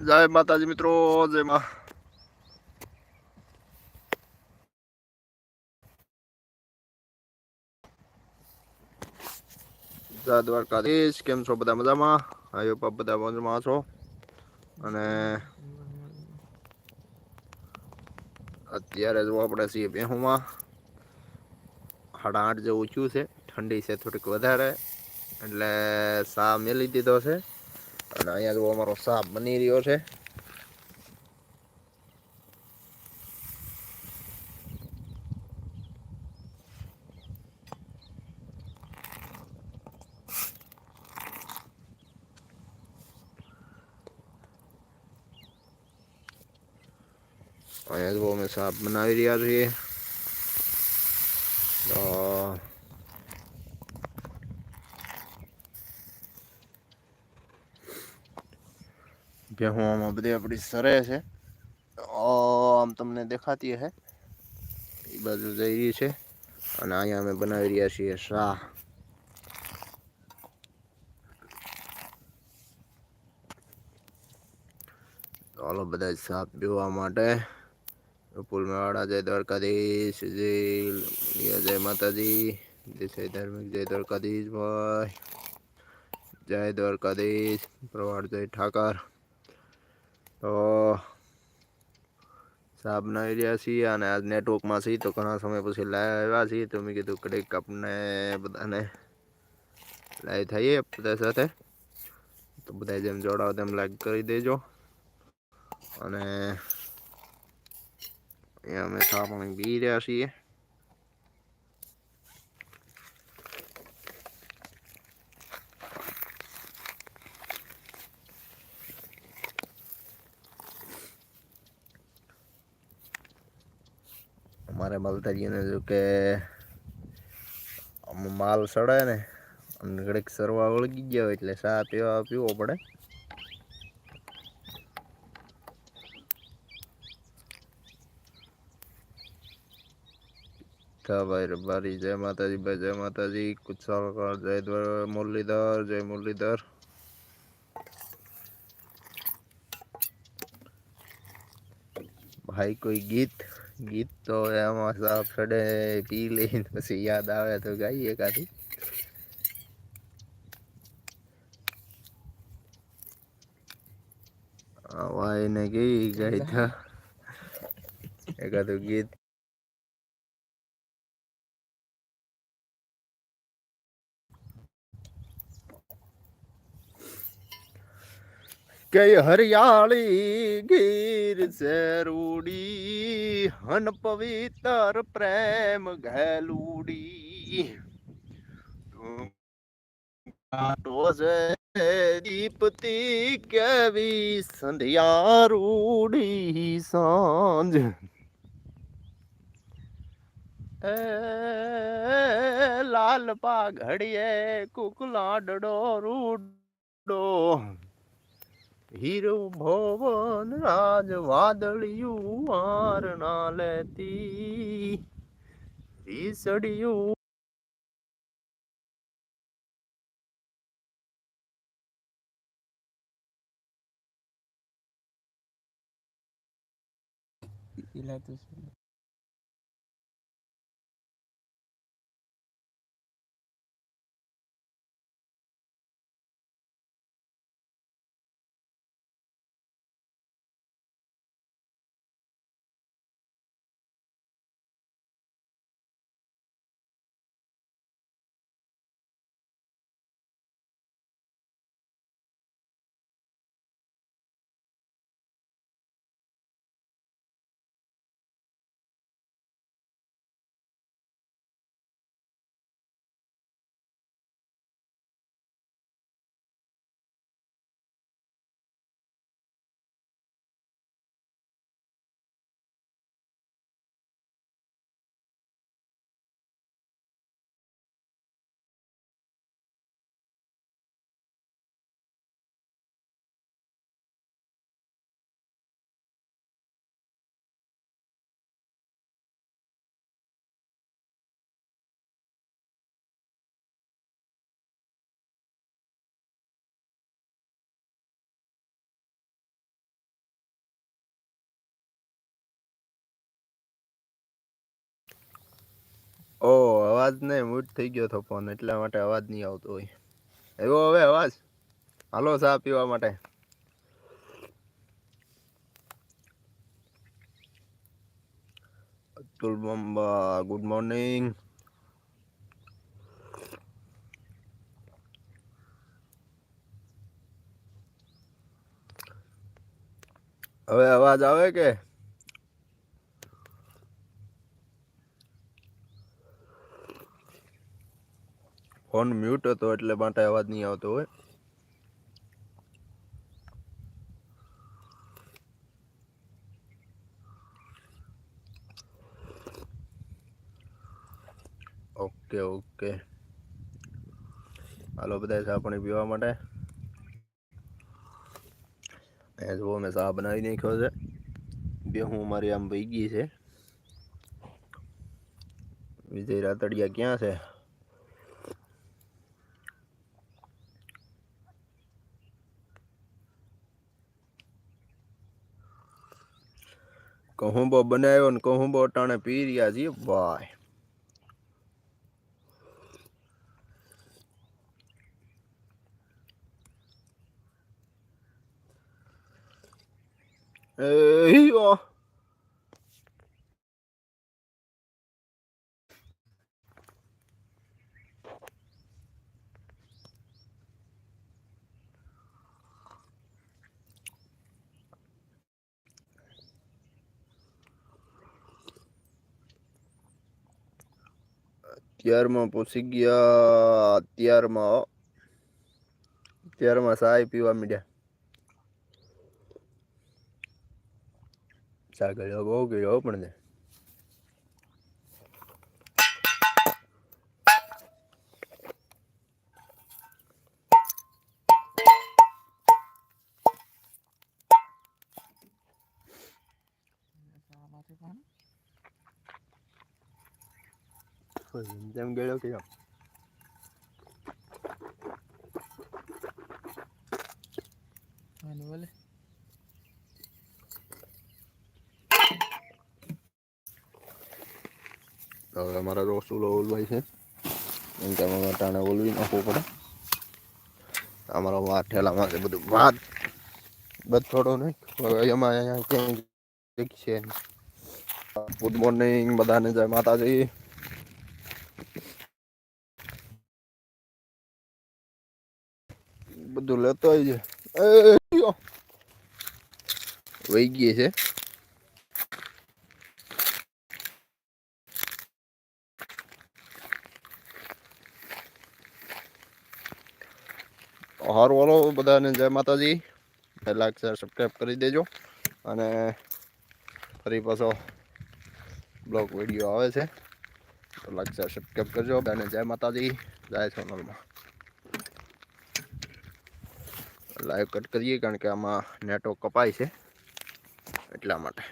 જય માતાજી મિત્રો, જય મા. જય દ્વારકાધીશ, કેમ છો બધા મજામાં? આયો બાપ બધા મજામાં છો. અને અત્યારે જો આપણે છીએ બેહુમાં. સાડા આઠ જેવું ઊંચું છે. ઠંડી છે થોડીક વધારે. એટલે સા મેલી દીધો છે. અને અહીંયા જો અમારો સાપ બની રહ્યો છે. અહીંયા જો અમે સાપ બનાવી રહ્યા છીએ તો ભેહુમાં બધી આપણી સરે છે. આમ તમને દેખાતી હે. એ બાજુ જઈ રહી છે. અને અહીંયા અમે બનાવી રહ્યા છીએ શાહ. ચાલો બધા સાપ પીવા માટે. વિપુલ મેવાડા, જય દ્વારકાધીશ, જય જય માતાજી, જય ધાર્મિક, જય દ્વારકાધીશ ભાઈ, જય દ્વારકાધીશ પ્રવાળ જય ઠાકર. તો સાહેબના એરિયા છીએ અને આજ નેટવર્કમાં છીએ તો ઘણા સમય પછી લાઈવ આવ્યા છીએ તો મેં કીધું કડીક આપણે બધાને લાઈવ થઈએ બધા સાથે. તો બધા જેમ જોડાવો તેમ લાઈક કરી દેજો. અને અમે સાપણી બી રહ્યા છીએ. અમારે બલતાજીને જો કે માલ સડે ને અને ઘડીક સરવા વળગી ગયા હોય એટલે ચા પીવા પીવો પડે. ભાઈ રબારી જય માતાજી ભાઈ, જય માતાજી. કુચાલકર જય મુરલીધર જય મુરલીધર. ભાઈ કોઈ ગીત? ગીત તો એમાં સાપ સડે પી લઈને પછી યાદ આવે તો ગાઈએ કાઢી ભાઈ ને ગઈ ગાઈ એકાદું ગીત કે હરિયાળી ગીર શેરુડી, હન પવિત્ર પ્રેમ ઘેલુડી. દીપતી કેવી સંધ્યા રૂડી સાંજ લાલ પાઘડીએ કુકલાડડો રૂડો. હીરો ભવન રાજ વાદળિયું વાર ના લેતી રીસડિયું ઓ, અવાજ નહીં મૂડ થઈ ગયો હતો ફોન એટલા માટે અવાજ નહીં આવતો હોય. એવો હવે અવાજ? હાલો, ચા પીવા માટે. અતુલ મમ્બા ગુડ મોર્નિંગ હવે અવાજ આવે કે? ફોન મ્યુટ હતો એટલે માટે અવાજ નહીં આવતો હોય. Okay okay. હાલો બધા ચા પાણી પીવા માટે. અહીંયા જુઓ, મેં ચા બનાવી નાખ્યો છે. બે હું મારી આમ વહી ગઈ છે. વિજય રાતડિયા ક્યાં છે? કહુંબો બનાવ્યો ને કહુંબો અટાણે પી રહ્યા છીએ. ભાઈ યો અત્યારમાં પૂછી ગયા અત્યારમાં હો. અત્યારમાં સાય પીવા મીડ્યા ચા ગળ્યો બહુ ગળ્યો હો પણ તે. આમાંથી પણ જેમ તેમ ગળ્યો કે આમ. મને બોલે હવે અમારા રોસુલો ઓલવાય છે. એમ કે અમે ટાણે ઓલવી નાખવું પડે. અમારા વાત ઠેલામાં છે બધું ભાત બધ થોડો નહીં. હવે એમાં અહીંયા ક્યાંય છે. ગુડ મોર્નિંગ બધાને જય માતાજી. બધું લેતો આવી જાય વહી ગઈ છે. હાર વાલો બધાને જય માતાજી. લાઈક શેર સબસ્ક્રાઈબ કરી દેજો. અને ફરી પાછો બ્લોગ વીડિયો આવે છે. તો લાઈક શેર સબસ્ક્રાઈબ કરજો. બધાને જય માતાજી. જય સોનલમાં. લાઈવ કટ કરીએ કારણ કે આમાં નેટવર્ક કપાય છે એટલા માટે.